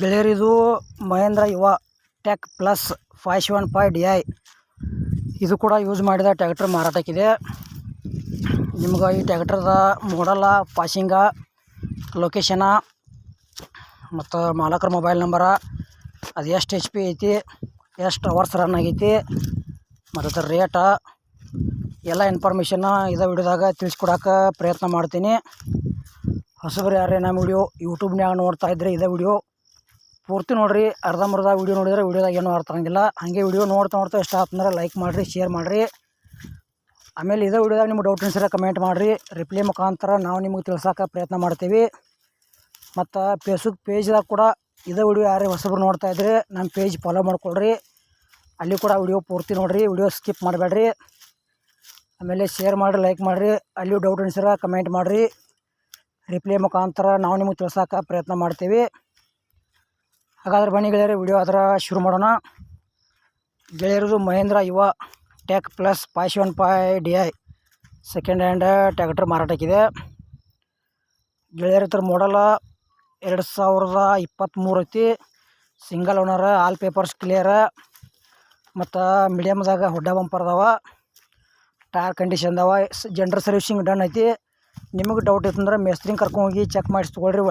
ಗೆಳೆಯರಿದು Mahindra Yuvo tech plus five seven five D I. ಇದು ಕೂಡ use ಮಾಡಿದ tractor ಮಾರಾಟಕ್ಕಿದೆ. ನಿಮ್ಗೆ ಈ ಟ್ಯಾಕ್ಟ್ರದ ಮಾಡಲ ಪಾಸಿಂಗ ಲೊಕೇಶನ ಮತ್ತು ಮಾಲಕರ ಮೊಬೈಲ್ ನಂಬರ ಅದು ಎಷ್ಟು ಎಚ್ ಪಿ ಐತಿ, ಎಷ್ಟು ಅವರ್ಸ್ ರನ್ ಆಗೈತಿ, ಮತ್ತು ಅದರ ರೇಟ ಎಲ್ಲ ಇನ್ಫಾರ್ಮೇಷನ್ನ ಇದೇ ವಿಡಿಯೋದಾಗ ತಿಳಿಸ್ಕೊಡಕ್ಕೆ ಪ್ರಯತ್ನ ಮಾಡ್ತೀನಿ. ಹೊಸಬ್ರು ಯಾರೇ ನಮ್ಮ ವಿಡಿಯೋ ಯೂಟ್ಯೂಬ್ನಾಗ ನೋಡ್ತಾ ಇದ್ದರೆ ಇದೇ ವಿಡಿಯೋ ಪೂರ್ತಿ ನೋಡಿರಿ ಅರ್ಧಂಬರ್ಧ ವಿಡಿಯೋ ನೋಡಿದರೆ ವೀಡಿಯೋದಾಗ ಏನೂ ಅರ್ಥ ಆಗಂಗಿಲ್ಲ. ಹಾಗೆ ವಿಡಿಯೋ ನೋಡ್ತಾ ನೋಡ್ತಾ ಇಷ್ಟ ಆತಂದ್ರೆ ಲೈಕ್ ಮಾಡಿರಿ ಶೇರ್ ಮಾಡಿರಿ. ಆಮೇಲೆ ಇದೇ ವೀಡಿಯೋದಾಗ ನಿಮ್ಗೆ ಡೌಟ್ ಅನಿಸಿದ್ರೆ ಕಮೆಂಟ್ ಮಾಡಿರಿ. ರಿಪ್ಲೈ ಮುಖಾಂತರ ನಾವು ನಿಮಗೆ ತಿಳ್ಸೋಕೆ ಪ್ರಯತ್ನ ಮಾಡ್ತೀವಿ. ಮತ್ತು ಫೇಸ್ಬುಕ್ ಪೇಜ್ದಾಗ ಕೂಡ ಇದೇ ವಿಡಿಯೋ ಯಾರೇ ಹೊಸಬ್ರು ನೋಡ್ತಾ ಇದ್ರೆ ನಮ್ಮ ಪೇಜ್ ಫಾಲೋ ಮಾಡ್ಕೊಳ್ರಿ. ಅಲ್ಲಿ ಕೂಡ ವಿಡಿಯೋ ಪೂರ್ತಿ ನೋಡಿರಿ ವಿಡಿಯೋ ಸ್ಕಿಪ್ ಮಾಡಬೇಡ್ರಿ. ಆಮೇಲೆ ಶೇರ್ ಮಾಡಿರಿ ಲೈಕ್ ಮಾಡಿರಿ. ಅಲ್ಲಿ ಡೌಟ್ ಅನಿಸಿದ್ರೆ ಕಮೆಂಟ್ ಮಾಡಿರಿ. ರಿಪ್ಲೈ ಮುಖಾಂತರ ನಾವು ನಿಮಗೆ ತಿಳ್ಸೋಕೆ ಪ್ರಯತ್ನ ಮಾಡ್ತೀವಿ. ಹಾಗಾದ್ರೆ ಬನ್ನಿ ಗೆಳೆಯರೆ ವಿಡಿಯೋ ಅದರ ಶುರು ಮಾಡೋಣ. ಗೆಳೆಯರದು Mahindra Yuvo tech plus five seven five D I second hand tractor ಮಾರಾಟಕ್ಕಿದೆ. ಗೆಳೆಯರ ಹತ್ರ ಮಾಡಲ್ಲ ಎರಡು ಸಾವಿರದ ಇಪ್ಪತ್ತ್ಮೂರು ಐತಿ. Single owner all papers clear ಮತ್ತು ಮೀಡಿಯಮ್ದಾಗ ಹುಡ್ಡ ಬಂಪರ್ ಅದಾವ. ಟೈರ್ ಕಂಡೀಷನ್ ಅದಾವ. ಜನ್ರಲ್ ಸರ್ವಿಸಿಂಗ್ ಡನ್ ಐತಿ. ನಿಮಗೆ ಡೌಟ್ ಇತ್ತಂದ್ರೆ ಮೇಸ್ತ್ರಿಂಗ್ ಕರ್ಕೊಂಡೋಗಿ ಚೆಕ್ ಮಾಡಿಸಿ ತೊಗೊಳ್ರಿ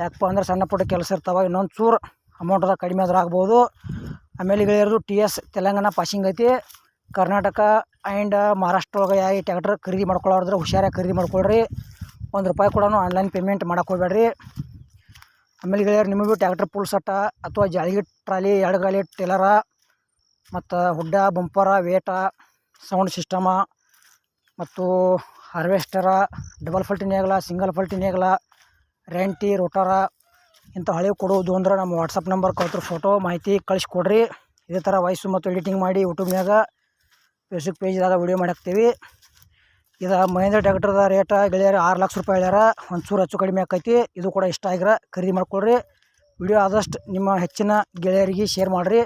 ಯಾಕಪ್ಪ ಅಂದ್ರೆ ಸಣ್ಣ ಪುಟ್ಟ ಕೆಲಸ ಇರ್ತಾವೆ, ಇನ್ನೊಂದು ಚೂರು ಅಮೌಂಟ್ದಾಗ ಕಡಿಮೆ ಆದ್ರೆ ಆಗ್ಬೋದು. ಆಮೇಲೆ ಗೆಳೆಯರದು ಟಿ ಎಸ್ ತೆಲಂಗಾಣ ಪಾಸಿಂಗ್ ಐತಿ. ಕರ್ನಾಟಕ ಆ್ಯಂಡ್ ಮಹಾರಾಷ್ಟ್ರ ಒಳಗೆ ಯಾವ ಟ್ಯಾಕ್ಟ್ರ್ ಖರೀದಿ ಮಾಡ್ಕೊಳ್ಳೋದ್ರೆ ಹುಷಾರಾಗಿ ಖರೀದಿ ಮಾಡ್ಕೊಳ್ರಿ. ಒಂದು ರೂಪಾಯಿ ಕೂಡ ಆನ್ಲೈನ್ ಪೇಮೆಂಟ್ ಮಾಡಕ್ಕೆ ಹೋಗ್ಬೇಡ್ರಿ. ಆಮೇಲೆ ಗೆಳೆಯರು ನಿಮಗೂ ಟ್ಯಾಕ್ಟ್ರ್ ಪುಲ್ ಸಟ್ಟ ಅಥವಾ ಜಾಳಿಗೆ ಟ್ರಾಲಿ, ಎರಡು ಗಾಲಿ ಟೇಲರ ಮತ್ತು hood, bumper, weight sound system ಮತ್ತು ಹಾರ್ವೆಸ್ಟರ ಡಬಲ್ ಫಲ್ಟಿ ನೇಗಲ ಸಿಂಗಲ್ ಫಲ್ಟಿ ನೇಗಲ ರೆಂಟಿ, ರೋಟಾರ ಇಂಥ ಹಳೆ ಕೊಡೋದು ಅಂದ್ರೆ ನಮ್ಮ ವಾಟ್ಸಪ್ ನಂಬರ್ ಕಳ್ತ್ರ ಫೋಟೋ ಮಾಹಿತಿ ಕಳಿಸ್ಕೊಡ್ರಿ. ಇದೇ ಥರ ವಾಯ್ಸು ಮತ್ತು ಎಡಿಟಿಂಗ್ ಮಾಡಿ ಯೂಟ್ಯೂಬ್ನಾಗ ಫೇಸ್ಬುಕ್ ಪೇಜ್ದಾಗ ವೀಡಿಯೋ ಮಾಡಿ ಹಾಕ್ತೀವಿ. ಇದು ಮಹೇಂದ್ರ ಟ್ಯಾಕ್ಟರ್ದ ರೇಟ ಗೆಳೆಯರು ಆರು ಲಕ್ಷ ರೂಪಾಯಿ ಹೇಳ್ಯಾರ. ಒಂದು ಚೂರು ಹೆಚ್ಚು ಕಡಿಮೆ ಆಕೈತಿ. ಇದು ಕೂಡ ಇಷ್ಟ ಆಗಿರ ಖರೀದಿ ಮಾಡಿಕೊಡ್ರಿ. ವಿಡಿಯೋ ಆದಷ್ಟು ನಿಮ್ಮ ಹೆಚ್ಚಿನ ಗೆಳೆಯರಿಗೆ ಶೇರ್ ಮಾಡಿರಿ.